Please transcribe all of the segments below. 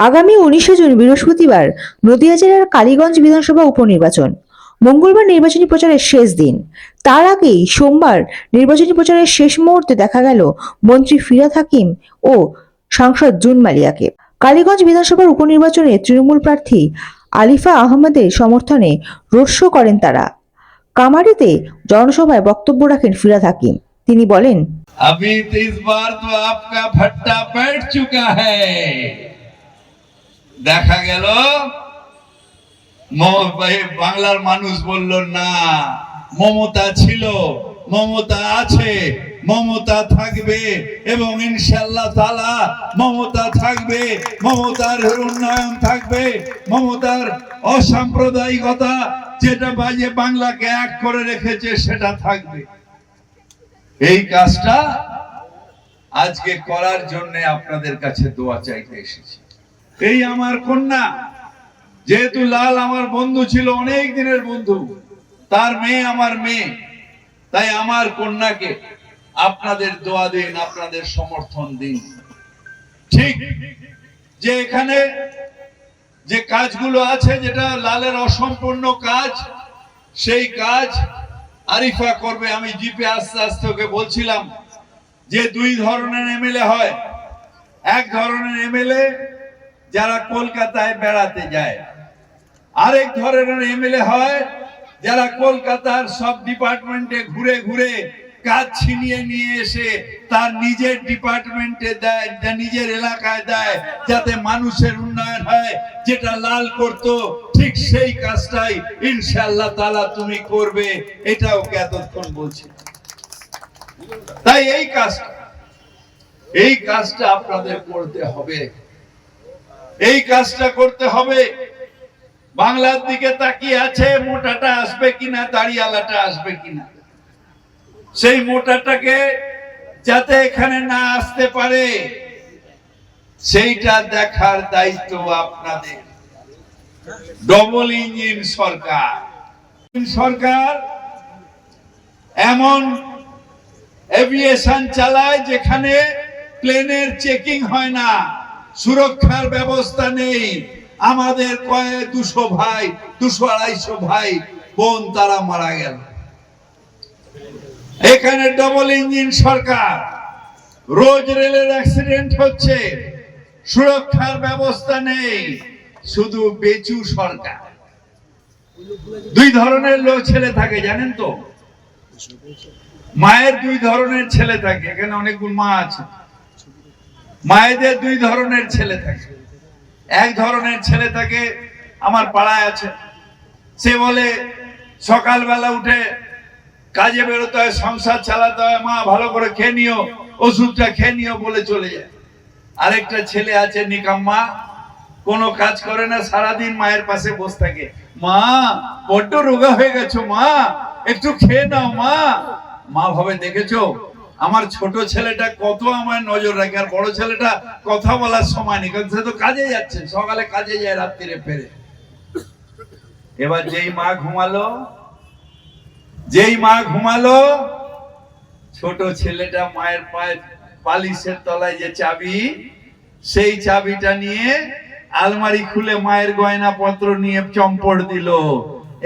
আগামী উনিশে জুন বৃহস্পতিবার নদিয়া জেলার কালীগঞ্জ বিধানসভা উপনির্বাচন মঙ্গলবার নির্বাচনী প্রচারের শেষ দিন তার আগেই সোমবার নির্বাচনী প্রচারের শেষ মুহূর্তে দেখা গেল মন্ত্রী ফিরাদ হাকিম ও সাংসদ জুন মালিয়াকে কালীগঞ্জ বিধানসভার উপনির্বাচনে তৃণমূল প্রার্থী আলিফা আহমেদের সমর্থনে রোড শো করেন তারা কামারিতে জনসভায় বক্তব্য রাখেন ফিরাদ হাকিম তিনি বলেন अभी तो इस बार तो आपका भट्टा बैठ चुका है দেখা গেল? বাংলার মানুষ বলল, না, মমতা ছিল, মমতা আছে, মমতা থাকবে এবং ইনশাল্লাহ তালা মমতা থাকবে, মমতার উন্নয়ন থাকবে, মমতার অসাম্প্রদায়িকতা যেটা বাজে বাংলাকে এক করে রেখেছে, সেটা থাকবে। এই কাজটা আজকে করার জন্য আপনাদের কাছে দোয়া চাইতে এসেছি। এই আমার কন্যা, যেহেতু লাল আমার বন্ধু ছিল, অনেক দিনের বন্ধু, তার মেয়ে আমার মেয়ে। তাই আমার কন্যাকে আপনাদের দোয়া দিন, আপনাদের সমর্থন দিন। ঠিক যে এখানে যে কাজগুলো আছে, যেটা লালের অসম্পূর্ণ কাজ, সেই কাজ আরিফা করবে। আমি জিপে আস্তে আস্তে ওকে বলছিলাম যে দুই ধরনের এমএলএ হয়। এক ধরনের এমএলএ যারা কলকাতায় বেড়াতে যায়। আরেক ধরনের এমএলএ হয়, যারা কলকাতার সব ডিপার্টমেন্টে ঘুরে ঘুরে কাজ ছিনিয়ে নিয়ে এসে তার নিজের ডিপার্টমেন্টে দেয় নিজের এলাকায় দেয়, যাতে মানুষের উন্নয়ন হয়, যেটা লাল করত, ঠিক সেই কাজটাই ইনশাল্লাহ তালা তুমি করবে এটা ওকে এতক্ষণ বলছি। তাই এই কাজটা এই কাজটা আপনাদের করতে হবে। এই কাজটা করতে হবে। বাংলার দিকে তাকিয়ে আছে, মোটাটা আসবে কিনা, দাড়িয়ালাটা আসবে কিনা। সেই মোটাটাকে যাতে এখানে না আসতে পারে, সেইটা দেখার দায়িত্ব আপনাদের। ডবল ইঞ্জিন সরকার। সরকার এমন এভিয়েশন চালায় যেখানে প্লেনের চেকিং হয় না। সুরক্ষার ব্যবস্থা নেই। আমাদের কয়েক দুশো ভাই, দুশো আড়াইশো ভাই, বোন তারা মারা গেল। এখানে ডবল ইঞ্জিন সরকার। রোজ রেলের অ্যাক্সিডেন্ট হচ্ছে। সুরক্ষার ব্যবস্থা নেই। শুধু বেচু সরকার। দুই ধরনের লোক ছেলে থাকে, জানেন তো? মায়ের দুই ধরনের ছেলে থাকে। এখানে অনেকগুলো মা আছে। মায়েদের দুই ধরনের ছেলে থাকে। এক ধরনের ছেলে থাকে, আমার পাড়ায় আছে। সে বলে, সকালবেলা উঠে কাজে বেরোতে হয়, সংসার চালাতে হয়, মা ভালো করে খেয়ে নিও, ওষুধটা খেয়ে নিও বলে চলে যায়। আরেকটা ছেলে আছে নিকাম্মা কোনো কাজ করে না, সারাদিন মায়ের পাশে বসে থাকে। মা, বড্ড রোগা হয়ে গেছো মা, একটু খেয়ে নাও মা। মা ভাবে, দেখেছ? আমার ছোট ছেলেটা কত আমার নজর রাখে, আর বড় ছেলেটা কথা বলার সময় নেই, কারণ সে তো কাজে যাচ্ছে, সকালে কাজে যায়, রাত্রিরে ফেরে। এবার যেই মা ঘুমালো, যেই মা ঘুমালো, ছোট ছেলেটা মায়ের পায়ে পালিশের তলায় যে চাবি, সেই চাবিটা নিয়ে আলমারি খুলে মায়ের গয়না পত্র নিয়ে চম্পড় দিল।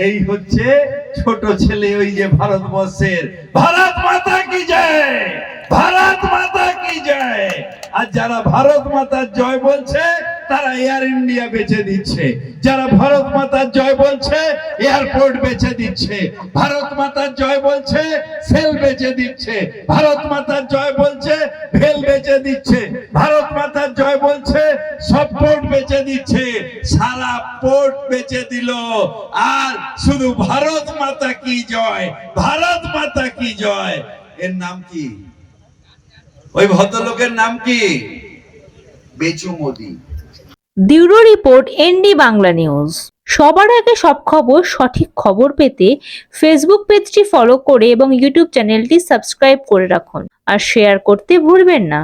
এই হচ্ছে ছোট ছেলে ওই যে ভারতবর্ষের, ভারত মাতা কি জয়? ভারত মাতা কি জয়? আর যারা ভারত মাতার জয় বলছে, তারা এয়ার ইন্ডিয়া বেচে দিচ্ছে। যারা ভারত মাতার জয় বলছে এয়ারপোর্ট বেচে দিচ্ছে। ভারত মাতার জয় বলছে সেল বেচে দিচ্ছে। ভারত মাতার জয় বলছে ভেল বেচে দিচ্ছে। ভারত মাতার জয় বলছে, সব পোর্ট বেচে দিচ্ছে। সারা পোর্ট বেচে দিল। আর শুধু ভারত মাতা কি জয়? ভারত মাতা কি জয়? এর নাম কি? ওই ভদ্রলোকের নাম কি? Bechu Modi. Bureau report, ND Bangla news. সবার আগে সব খবর, সঠিক খবর পেতে ফেসবুক পেজটি ফলো করে এবং ইউটিউব চ্যানেলটি সাবস্ক্রাইব করে রাখুন। আর শেয়ার করতে ভুলবেন না।